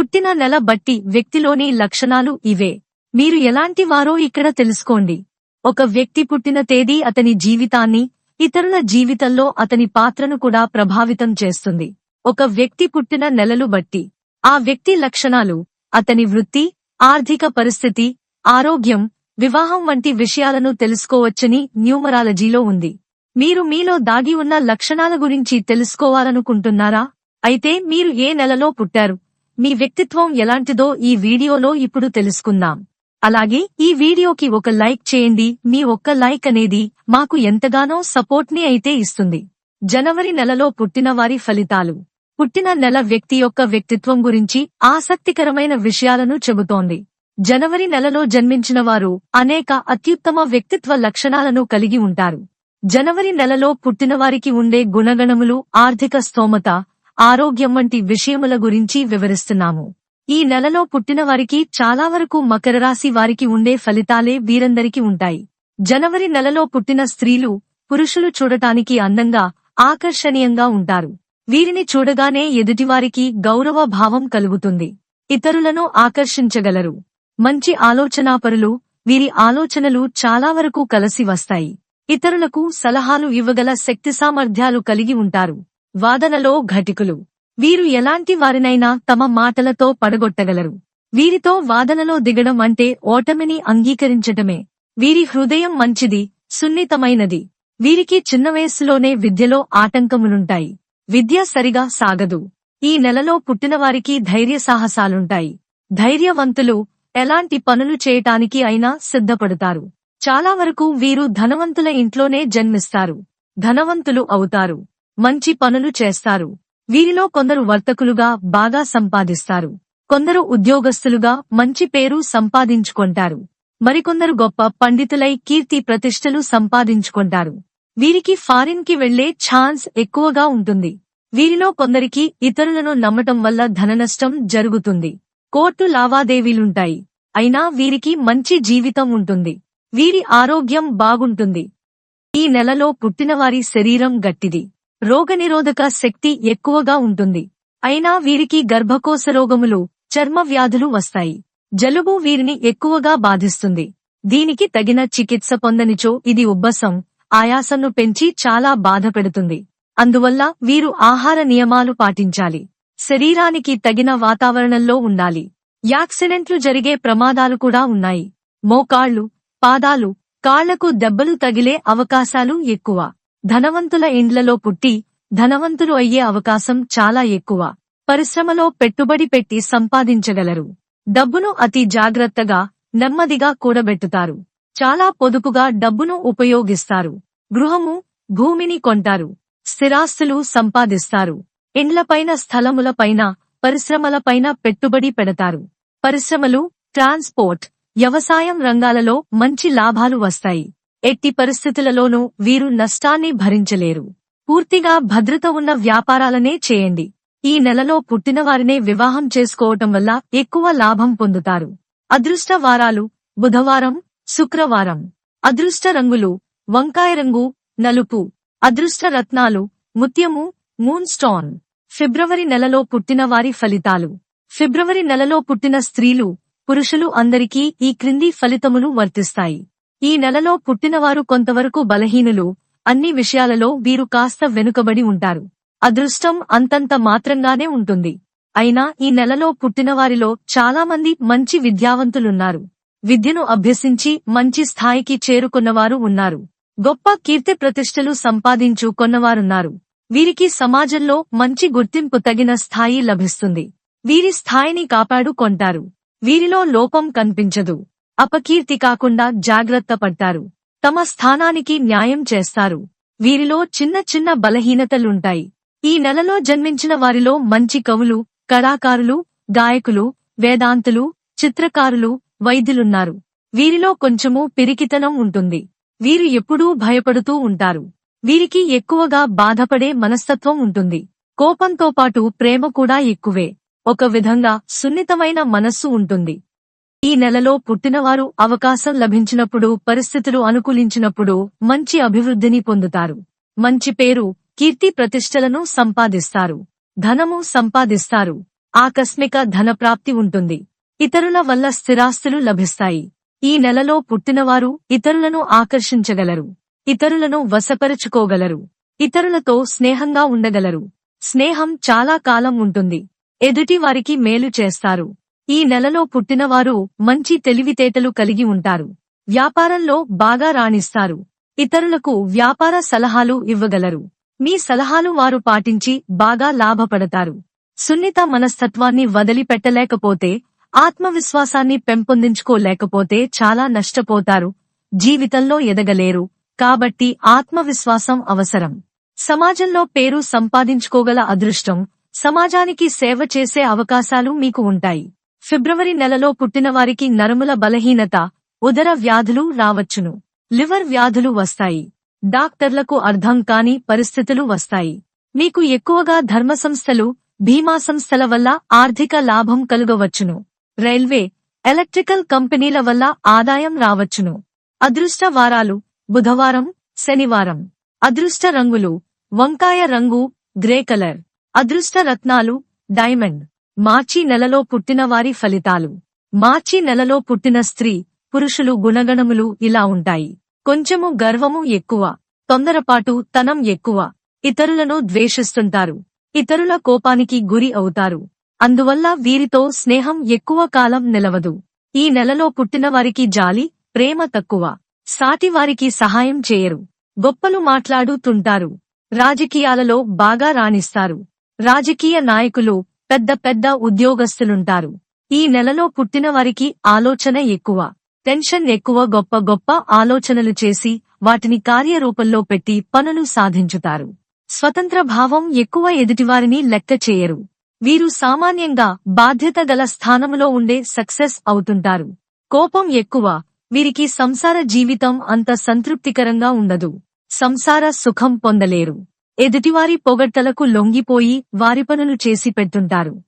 పుట్టిన నెల బట్టి వ్యక్తిలోని లక్షణాలు ఇవే. మీరు ఎలాంటి వారో ఇక్కడ తెలుసుకోండి. ఒక వ్యక్తి పుట్టిన తేదీ అతని జీవితాన్ని ఇతరుల జీవితంలో అతని పాత్రను కూడా ప్రభావితం చేస్తుంది. ఒక వ్యక్తి పుట్టిన నెలలు బట్టి. ఆ వ్యక్తి లక్షణాలు అతని వృత్తి ఆర్థిక పరిస్థితి ఆరోగ్యం వివాహం వంటి విషయాలను తెలుసుకోవచ్చని న్యూమరాలజీలో ఉంది. మీరు మీలో దాగి ఉన్న లక్షణాల గురించి తెలుసుకోవాలనుకుంటున్నారా? అయితే మీరు ఏ నెలలో పుట్టారు? మీ వ్యక్తిత్వం ఎలాంటిదో ఈ వీడియోలో ఇప్పుడు తెలుసుకుందాం. అలాగే ఈ వీడియోకి ఒక లైక్ చేయండి. మీ ఒక్క లైక్ అనేది మాకు ఎంతగానో సపోర్ట్ని అయితే ఇస్తుంది. జనవరి నెలలో పుట్టిన వారి ఫలితాలు. పుట్టిన నెల వ్యక్తి యొక్క వ్యక్తిత్వం గురించి ఆసక్తికరమైన విషయాలను చెబుతోంది. జనవరి నెలలో జన్మించిన వారు అనేక అత్యుత్తమ వ్యక్తిత్వ లక్షణాలను కలిగి ఉంటారు. జనవరి నెలలో పుట్టినవారికి ఉండే గుణగణములు ఆర్థిక స్తోమత ఆరోగ్యం వంటి విషయముల గురించి వివరిస్తున్నాము. ఈ నెలలో పుట్టిన వారికి చాలా వరకు మకర రాశి వారికి ఉండే ఫలితాలే వీరందరికీ ఉంటాయి. జనవరి నెలలో పుట్టిన స్త్రీలు పురుషులు చూడటానికి అందంగా ఆకర్షణీయంగా ఉంటారు. వీరిని చూడగానే ఎదుటివారికి గౌరవ భావం కలుగుతుంది. ఇతరులను ఆకర్షించగలరు. మంచి ఆలోచనాపరులు వీరి ఆలోచనలు చాలా వరకు కలసి వస్తాయి. ఇతరులకు సలహాలు ఇవ్వగల శక్తి సామర్థ్యాలు కలిగి ఉంటారు. వాదనలో ఘటికులు. వీరు ఎలాంటి వారినైనా తమ మాటలతో పడగొట్టగలరు. వీరితో వాదనలో దిగడం అంటే ఓటమిని అంగీకరించటమే. వీరి హృదయం మంచిది సున్నితమైనది. వీరికి చిన్న వయస్సులోనే విద్యలో ఆటంకములుంటాయి. విద్య సరిగా సాగదు. ఈ నెలలో పుట్టినవారికి ధైర్య సాహసాలుంటాయి. ధైర్యవంతులు ఎలాంటి పనులు చేయటానికి అయినా సిద్ధపడతారు. చాలా వరకు వీరు ధనవంతుల ఇంట్లోనే జన్మిస్తారు. ధనవంతులు అవుతారు. మంచి పనులు చేస్తారు. వీరిలో కొందరు వర్తకులుగా బాగా సంపాదిస్తారు. కొందరు ఉద్యోగస్తులుగా మంచి పేరు సంపాదించుకుంటారు. మరికొందరు గొప్ప పండితులై కీర్తి ప్రతిష్టలు సంపాదించుకుంటారు. వీరికి ఫారిన్కి వెళ్ళే ఛాన్స్ ఎక్కువగా ఉంటుంది. వీరిలో కొందరికి ఇతరులను నమ్మటం వల్ల ధననష్టం జరుగుతుంది. కోర్టు లావాదేవీలుంటాయి. అయినా వీరికి మంచి జీవితం ఉంటుంది. వీరి ఆరోగ్యం బాగుంటుంది. ఈ నెలలో పుట్టినవారి శరీరం గట్టిది. రోగనిరోధక శక్తి ఎక్కువగా ఉంటుంది. అయినా వీరికి గర్భకోశ రోగములు చర్మ వ్యాధులు వస్తాయి. జలుబు వీరిని ఎక్కువగా బాధిస్తుంది. దీనికి తగిన చికిత్స పొందనిచో ఇది ఉబ్బసం ఆయాసంను పెంచి చాలా బాధ పెడుతుంది అందువల్ల వీరు ఆహార నియమాలు పాటించాలి. శరీరానికి తగిన వాతావరణంలో ఉండాలి. యాక్సిడెంట్లు జరిగే ప్రమాదాలు కూడా ఉన్నాయి. మోకాళ్ళు పాదాలు కాళ్ళకు దెబ్బలు తగిలే అవకాశాలు ఎక్కువ. ధనవంతుల ఇండ్లలో పుట్టి ధనవంతులు అయ్యే అవకాశం చాలా ఎక్కువ. పరిశ్రమలో పెట్టుబడి పెట్టి సంపాదించగలరు. డబ్బును అతి జాగ్రత్తగా నెమ్మదిగా కూడబెట్టుతారు. చాలా పొదుపుగా డబ్బును ఉపయోగిస్తారు. గృహము భూమిని కొంటారు. స్థిరాస్తులు సంపాదిస్తారు. ఇండ్లపైన స్థలములపైన పరిశ్రమలపైన పెట్టుబడి పెడతారు. పరిశ్రమలు ట్రాన్స్పోర్ట్ వ్యవసాయం రంగాలలో మంచి లాభాలు వస్తాయి. ఎట్టి పరిస్థితులలోనూ వీరు నష్టాన్ని భరించలేరు. పూర్తిగా భద్రత ఉన్న వ్యాపారాలనే చేయండి. ఈ నెలలో పుట్టినవారినే వివాహం చేసుకోవటం వల్ల ఎక్కువ లాభం పొందుతారు. అదృష్ట వారాలు బుధవారం శుక్రవారం. అదృష్ట రంగులు వంకాయ రంగు నలుపు. అదృష్ట రత్నాలు ముత్యము మూన్స్టాన్ ఫిబ్రవరి నెలలో పుట్టిన వారి ఫలితాలు. ఫిబ్రవరి నెలలో పుట్టిన స్త్రీలు పురుషులు అందరికీ ఈ క్రింది ఫలితములు వర్తిస్తాయి. ఈ నెలలో పుట్టినవారు కొంతవరకు బలహీనులు. అన్ని విషయాలలో వీరు కాస్త వెనుకబడి ఉంటారు. అదృష్టం అంతంత మాత్రంగానే ఉంటుంది. అయినా ఈ నెలలో పుట్టినవారిలో చాలామంది మంచి విద్యావంతులున్నారు. విద్యను అభ్యసించి మంచి స్థాయికి చేరుకున్నవారు ఉన్నారు. గొప్ప కీర్తి ప్రతిష్టలు సంపాదించు కొన్నవారున్నారు. వీరికి సమాజంలో మంచి గుర్తింపు తగిన స్థాయి లభిస్తుంది. వీరి స్థాయిని కాపాడుకొంటారు వీరిలో లోపం కనిపించదు. అపకీర్తి కాకుండా జాగ్రత్త పడతారు. తమ స్థానానికి న్యాయం చేస్తారు. వీరిలో చిన్న చిన్న బలహీనతలుంటాయి. ఈ నెలలో జన్మించిన వారిలో మంచి కవులు కళాకారులు గాయకులు వేదాంతులు చిత్రకారులు వైద్యులున్నారు. వీరిలో కొంచెము పిరికితనం ఉంటుంది. వీరు ఎప్పుడూ భయపడుతూ ఉంటారు. వీరికి ఎక్కువగా బాధపడే మనస్తత్వం ఉంటుంది. కోపంతో పాటు ప్రేమ కూడా ఎక్కువే. ఒక విధంగా సున్నితమైన మనస్సు ఉంటుంది. ఈ నెలలో పుట్టినవారు అవకాశం లభించినప్పుడు పరిస్థితులు అనుకూలించినప్పుడు మంచి అభివృద్ధిని పొందుతారు. మంచి పేరు కీర్తి ప్రతిష్టలను సంపాదిస్తారు. ధనము సంపాదిస్తారు. ఆకస్మిక ధనప్రాప్తి ఉంటుంది. ఇతరుల వల్ల స్థిరాస్తులు లభిస్తాయి. ఈ నెలలో పుట్టినవారు ఇతరులను ఆకర్షించగలరు. ఇతరులను వశపరుచుకోగలరు. ఇతరులతో స్నేహంగా ఉండగలరు. స్నేహం చాలా కాలం ఉంటుంది. ఎదుటి వారికి మేలు చేస్తారు. ఈ నెలలో పుట్టినవారు మంచి తెలివితేటలు కలిగి ఉంటారు. వ్యాపారంలో బాగా రాణిస్తారు. ఇతరులకు వ్యాపార సలహాలు ఇవ్వగలరు. మీ సలహాలు వారు పాటించి బాగా లాభపడతారు. సున్నిత మనస్తత్వాన్ని వదిలిపెట్టలేకపోతే ఆత్మవిశ్వాసాన్ని పెంపొందించుకోలేకపోతే చాలా నష్టపోతారు. జీవితంలో ఎదగలేరు. కాబట్టి ఆత్మవిశ్వాసం అవసరం. సమాజంలో పేరు సంపాదించుకోగల అదృష్టం సమాజానికి సేవ చేసే అవకాశాలు మీకు ఉంటాయి. ఫిబ్రవరి నెలలో పుట్టినవారికి నరముల బలహీనత ఉదర వ్యాధులు రావచ్చును. లివర్ వ్యాధులు వస్తాయి. డాక్టర్లకు అర్థం కాని పరిస్థితులు వస్తాయి. మీకు ఎక్కువగా ధర్మ సంస్థలు భీమా సంస్థల వల్ల ఆర్థిక లాభం కలుగవచ్చును. రైల్వే ఎలక్ట్రికల్ కంపెనీల వల్ల ఆదాయం రావచ్చును. అదృష్ట వారాలు బుధవారం శనివారం. అదృష్ట రంగులు వంకాయ రంగు గ్రే కలర్. అదృష్ట రత్నాలు డైమండ్. మార్చి నెలలో పుట్టిన వారి ఫలితాలు. మార్చి నెలలో పుట్టిన స్త్రీ పురుషులు గుణగణములు ఇలా ఉంటాయి. కొంచెము గర్వము ఎక్కువ తొందరపాటు తనం ఎక్కువ. ఇతరులను ద్వేషిస్తుంటారు. ఇతరుల కోపానికి గురి అవుతారు. అందువల్ల వీరితో స్నేహం ఎక్కువ కాలం నిలవదు. ఈ నెలలో పుట్టిన వారికి జాలి ప్రేమ తక్కువ. సాటివారికి సహాయం చేయరు. గొప్పలు మాట్లాడుతుంటారు. రాజకీయాలలో బాగా రాణిస్తారు. రాజకీయ నాయకులు పెద్ద పెద్ద ఉద్యోగస్తులుంటారు. ఈ నెలలో పుట్టిన వారికి ఆలోచన ఎక్కువ. టెన్షన్ ఎక్కువ గొప్ప గొప్ప ఆలోచనలు చేసి వాటిని కార్యరూపంలో పెట్టి పనులు సాధించుతారు. స్వతంత్ర భావం ఎక్కువ ఎదుటివారిని లెక్క చేయరు. వీరు సామాన్యంగా బాధ్యత గల స్థానములో ఉండే సక్సెస్ అవుతుంటారు. కోపం ఎక్కువ. వీరికి సంసార జీవితం అంత సంతృప్తికరంగా ఉండదు. సంసార సుఖం పొందలేరు. ఎదుటివారి పొగడ్తలకు లొంగిపోయి వారి పనులు చేసి పెడుతుంటారు.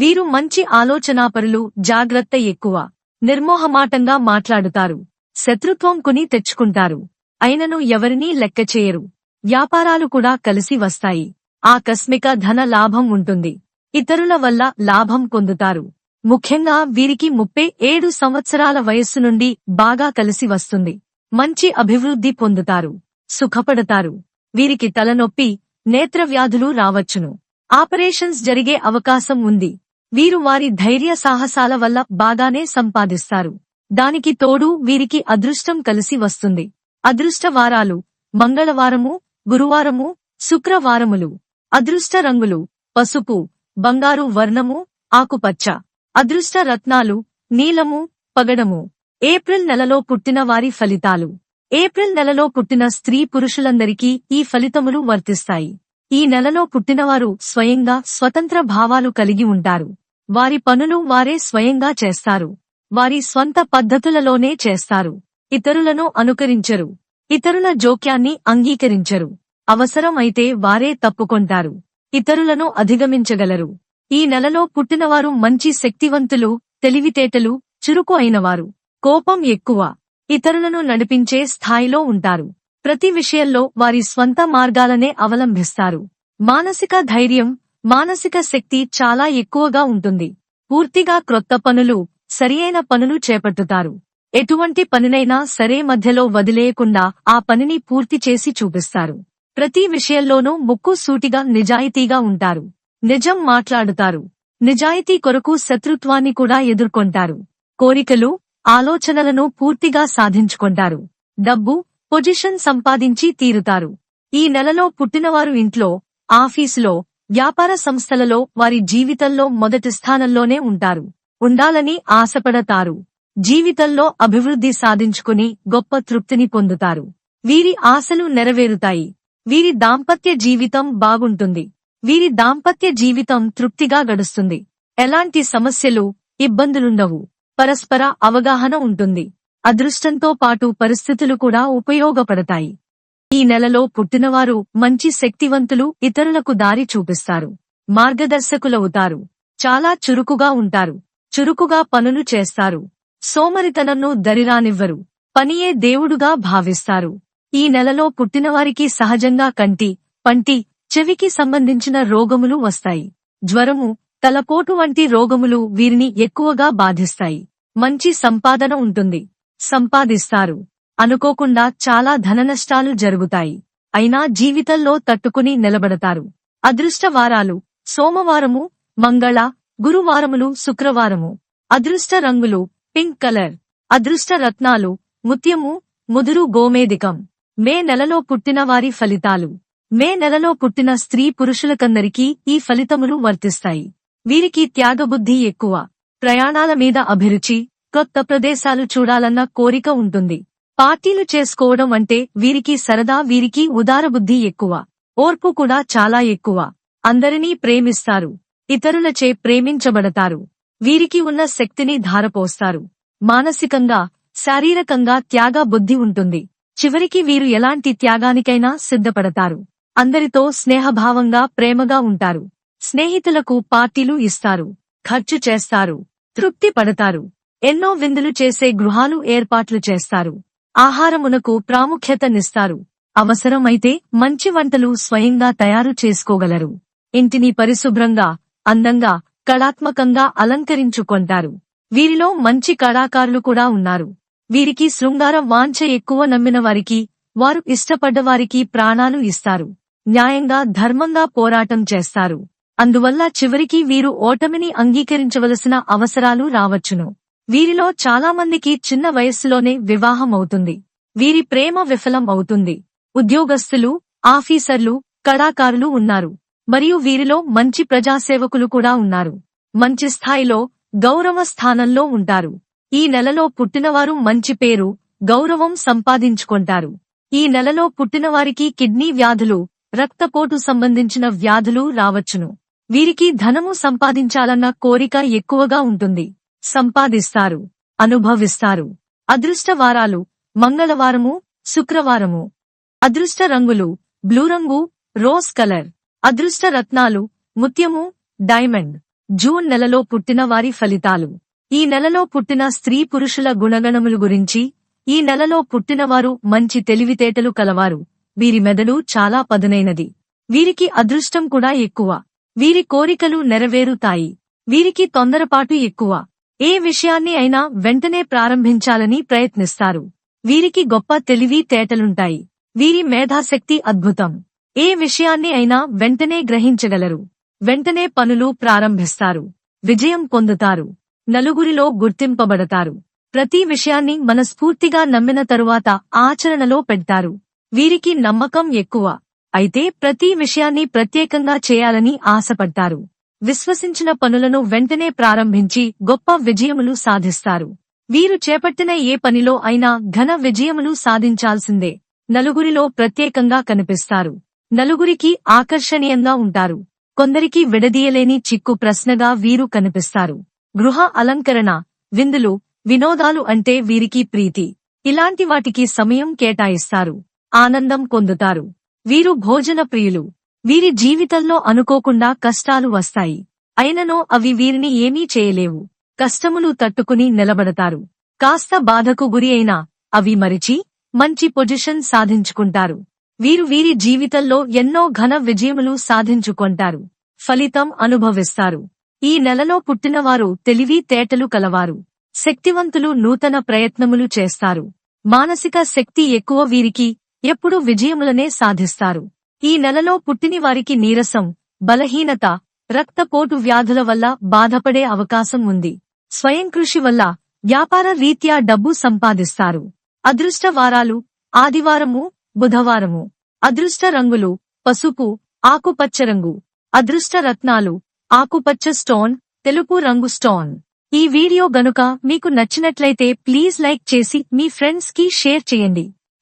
వీరు మంచి ఆలోచనాపరులు జాగ్రత్త ఎక్కువ నిర్మోహమాటంగా మాట్లాడుతారు శత్రుత్వం కొని తెచ్చుకుంటారు. అయినను ఎవరినీ లెక్క చేయరు. వ్యాపారాలు కూడా కలిసి వస్తాయి. ఆకస్మిక ధన లాభం ఉంటుంది. ఇతరుల వల్ల లాభం పొందుతారు. ముఖ్యంగా వీరికి ముప్పై ఏడు సంవత్సరాల వయస్సు నుండి బాగా కలిసి వస్తుంది. మంచి అభివృద్ధి పొందుతారు. సుఖపడతారు. వీరికి తలనొప్పి నేత్ర వ్యాధులు రావచ్చును. ఆపరేషన్స్ జరిగే అవకాశం ఉంది. వీరు వారి ధైర్య సాహసాల వల్ల బాగానే సంపాదిస్తారు. దానికి తోడు వీరికి అదృష్టం కలిసి వస్తుంది. అదృష్ట వారాలు మంగళవారము గురువారము శుక్రవారములు. అదృష్ట రంగులు పసుపు బంగారు వర్ణము ఆకుపచ్చ. అదృష్ట రత్నాలు నీలము పగడము. ఏప్రిల్ నెలలో పుట్టిన వారి ఫలితాలు. ఏప్రిల్ నెలలో పుట్టిన స్త్రీ పురుషులందరికీ ఈ ఫలితములు వర్తిస్తాయి. ఈ నెలలో పుట్టినవారు స్వయంగా స్వతంత్ర భావాలు కలిగి ఉంటారు. వారి పనులు వారే స్వయంగా చేస్తారు. వారి స్వంత పద్ధతులలోనే చేస్తారు. ఇతరులను అనుకరించరు. ఇతరుల జోక్యాన్ని అంగీకరించరు. అవసరం అయితే వారే తప్పుకొంటారు. ఇతరులను అధిగమించగలరు. ఈ నెలలో పుట్టినవారు మంచి శక్తివంతులు తెలివితేటలు చురుకు అయినవారు. కోపం ఎక్కువ. ఇతరులను నడిపించే స్థాయిలో ఉంటారు. ప్రతి విషయంలో వారి స్వంత మార్గాలనే అవలంబిస్తారు మానసిక ధైర్యం మానసిక శక్తి చాలా ఎక్కువగా ఉంటుంది. పూర్తిగా క్రొత్త పనులు సరియైన పనులు చేపట్టుతారు. ఎటువంటి పనినైనా సరే మధ్యలో వదిలేయకుండా ఆ పనిని పూర్తి చేసి చూపిస్తారు. ప్రతి విషయంలోనూ ముక్కు సూటిగా నిజాయితీగా ఉంటారు. నిజం మాట్లాడుతారు. నిజాయితీ కొరకు శత్రుత్వాన్ని కూడా ఎదుర్కొంటారు. కోరికలు ఆలోచనలను పూర్తిగా సాధించుకుంటారు. డబ్బు పొజిషన్ సంపాదించి తీరుతారు. ఈ నెలలో పుట్టినవారు ఇంట్లో ఆఫీసులో వ్యాపార సంస్థలలో వారి జీవితంలో మొదటి స్థానంలోనే ఉంటారు. ఉండాలని ఆశపడతారు. జీవితంలో అభివృద్ధి సాధించుకుని గొప్ప తృప్తిని పొందుతారు. వీరి ఆశలు నెరవేరుతాయి. వీరి దాంపత్య జీవితం బాగుంటుంది. వీరి దాంపత్య జీవితం తృప్తిగా గడుస్తుంది. ఎలాంటి సమస్యలు ఇబ్బందులుండవు. పరస్పర అవగాహన ఉంటుంది. అదృష్టంతో పాటు పరిస్థితులు కూడా ఉపయోగపడతాయి. ఈ నెలలో పుట్టినవారు మంచి శక్తివంతులు ఇతరులకు దారి చూపిస్తారు. మార్గదర్శకులవుతారు చాలా చురుకుగా ఉంటారు. చురుకుగా పనులు చేస్తారు. సోమరితనంను దరిరానివ్వరు. పనియే దేవుడుగా భావిస్తారు. ఈ నెలలో పుట్టినవారికి సహజంగా కంటి పంటి చెవికి సంబంధించిన రోగములు వస్తాయి. జ్వరము తలపోటు వంటి రోగములు వీరిని ఎక్కువగా బాధిస్తాయి. మంచి సంపాదన ఉంటుంది. సంపాదిస్తారు. అనుకోకుండా చాలా ధననష్టాలు జరుగుతాయి. అయినా జీవితంలో తట్టుకుని నిలబడతారు. అదృష్టవారాలు సోమవారము మంగళ గురువారములు శుక్రవారము. అదృష్ట రంగులు పింక్ కలర్. అదృష్ట రత్నాలు ముత్యము ముదురు గోమేదికం మే నెలలో పుట్టిన వారి ఫలితాలు. మే నెలలో పుట్టిన స్త్రీ పురుషులకందరికీ ఈ ఫలితములు వర్తిస్తాయి. వీరికి త్యాగబుద్ధి ఎక్కువ. ప్రయాణాల మీద అభిరుచి కొత్త ప్రదేశాలు చూడాలన్న కోరిక ఉంటుంది. పార్టీలు చేసుకోవడం అంటే వీరికి సరదా వీరికి ఉదారబుద్ధి ఎక్కువ. ఓర్పు కూడా చాలా ఎక్కువ. అందరినీ ప్రేమిస్తారు. ఇతరులచే ప్రేమించబడతారు. వీరికి ఉన్న శక్తిని ధారపోస్తారు. మానసికంగా శారీరకంగా త్యాగ బుద్ధి ఉంటుంది. చివరికి వీరు ఎలాంటి త్యాగానికైనా సిద్ధపడతారు. అందరితో స్నేహభావంగా ప్రేమగా ఉంటారు. స్నేహితులకు పార్టీలు ఇస్తారు ఖర్చు చేస్తారు తృప్తి పడతారు. ఎన్నో విందులు చేసే గృహాలు ఏర్పాట్లు చేస్తారు. ఆహారమునకు ప్రాముఖ్యతనిస్తారు అవసరమైతే మంచి వంటలు స్వయంగా తయారు చేసుకోగలరు. ఇంటిని పరిశుభ్రంగా అందంగా కళాత్మకంగా అలంకరించుకొంటారు. వీరిలో మంచి కళాకారులు కూడా ఉన్నారు. వీరికి శృంగార వాంఛ ఎక్కువ నమ్మిన వారికి వారు ఇష్టపడ్డవారికి ప్రాణాలు ఇస్తారు. న్యాయంగా ధర్మంగా పోరాటం చేస్తారు. అందువల్ల చివరికి వీరు ఓటమిని అంగీకరించవలసిన అవసరాలు రావచ్చును. వీరిలో చాలామందికి చిన్న వయస్సులోనే వివాహం అవుతుంది వీరి ప్రేమ విఫలం అవుతుంది. ఉద్యోగస్తులు ఆఫీసర్లు కళాకారులు ఉన్నారు. మరియు వీరిలో మంచి ప్రజాసేవకులు కూడా ఉన్నారు. మంచి స్థాయిలో గౌరవ స్థానంలో ఉంటారు. ఈ నెలలో పుట్టినవారు మంచి పేరు గౌరవం సంపాదించుకుంటారు. ఈ నెలలో పుట్టినవారికి కిడ్నీ వ్యాధులు రక్తపోటు సంబంధించిన వ్యాధులు రావచ్చును. వీరికి ధనము సంపాదించాలన్న కోరిక ఎక్కువగా ఉంటుంది. సంపాదిస్తారు అనుభవిస్తారు. అదృష్టవారాలు మంగళవారము శుక్రవారము. అదృష్ట రంగులు బ్లూ రంగు రోజ్ కలర్. అదృష్ట రత్నాలు ముత్యము డైమండ్. జూన్ నెలలో పుట్టిన వారి ఫలితాలు. ఈ నెలలో పుట్టిన స్త్రీ పురుషుల గుణగణములు గురించి ఈ నెలలో పుట్టినవారు మంచి తెలివితేటలు కలవారు. వీరి మెదడు చాలా పదునైనది. వీరికి అదృష్టం కూడా ఎక్కువ. వీరి కోరికలు నెరవేరుతాయి. వీరికి తొందరపాటు ఎక్కువ. ఏ విషయాన్ని అయినా వెంటనే ప్రారంభించాలని ప్రయత్నిస్తారు. వీరికి గొప్ప తెలివి తేటలుంటాయి. వీరి మేధాశక్తి అద్భుతం. ఏ విషయాన్ని అయినా వెంటనే గ్రహించగలరు. వెంటనే పనులు ప్రారంభిస్తారు. విజయం పొందుతారు. నలుగురిలో గుర్తింపబడతారు. ప్రతి విషయాన్ని మనస్ఫూర్తిగా నమ్మిన తరువాత ఆచరణలో పెడతారు. వీరికి నమ్మకం ఎక్కువ. అయితే ప్రతి విషయాన్ని ప్రత్యేకంగా చేయాలని ఆశపడతారు విశ్వసించిన పనులను వెంటనే ప్రారంభించి గొప్ప విజయములు సాధిస్తారు. వీరు చేపట్టిన ఏ పనిలో అయినా ఘన విజయములు సాధించాల్సిందే. నలుగురిలో ప్రత్యేకంగా కనిపిస్తారు. నలుగురికి ఆకర్షణీయంగా ఉంటారు. కొందరికి విడదీయలేని చిక్కు ప్రశ్నగా వీరు కనిపిస్తారు. గృహ అలంకరణ విందులు వినోదాలు అంటే వీరికి ప్రీతి. ఇలాంటి వాటికి సమయం కేటాయిస్తారు. ఆనందం పొందుతారు. వీరు భోజన ప్రియులు వీరి జీవితంలో అనుకోకుండా కష్టాలు వస్తాయి. అయిననో అవి వీరిని ఏమీ చేయలేవు. కష్టములు తట్టుకుని నిలబడతారు. కాస్త బాధకు గురి అయినా అవి మరిచి మంచి పొజిషన్ సాధించుకుంటారు. వీరు వీరి జీవితంలో ఎన్నో ఘన విజయములు సాధించుకొంటారు. ఫలితం అనుభవిస్తారు. ఈ నెలలో పుట్టినవారు తెలివి తేటలు కలవారు. శక్తివంతులు నూతన ప్రయత్నములు చేస్తారు. మానసిక శక్తి ఎక్కువ వీరికి ఎప్పుడూ విజయములనే సాధిస్తారు. ఈ నెలలో పుట్టిన వారికి నీరసం బలహీనత రక్తపోటు వ్యాధుల వల్ల బాధపడే అవకాశం ఉంది. స్వయం కృషి వల్ల వ్యాపార రీత్యా డబ్బు సంపాదిస్తారు. అదృష్ట వారాలు ఆదివారము బుధవారము. అదృష్ట రంగులు పసుపు ఆకుపచ్చ రంగు. అదృష్ట రత్నాలు ఆకుపచ్చ స్టోన్ తెలుపు రంగు స్టోన్. ఈ వీడియో గనుక మీకు నచ్చినట్లయితే ప్లీజ్ లైక్ చేసి మీ ఫ్రెండ్స్కి షేర్ చేయండి.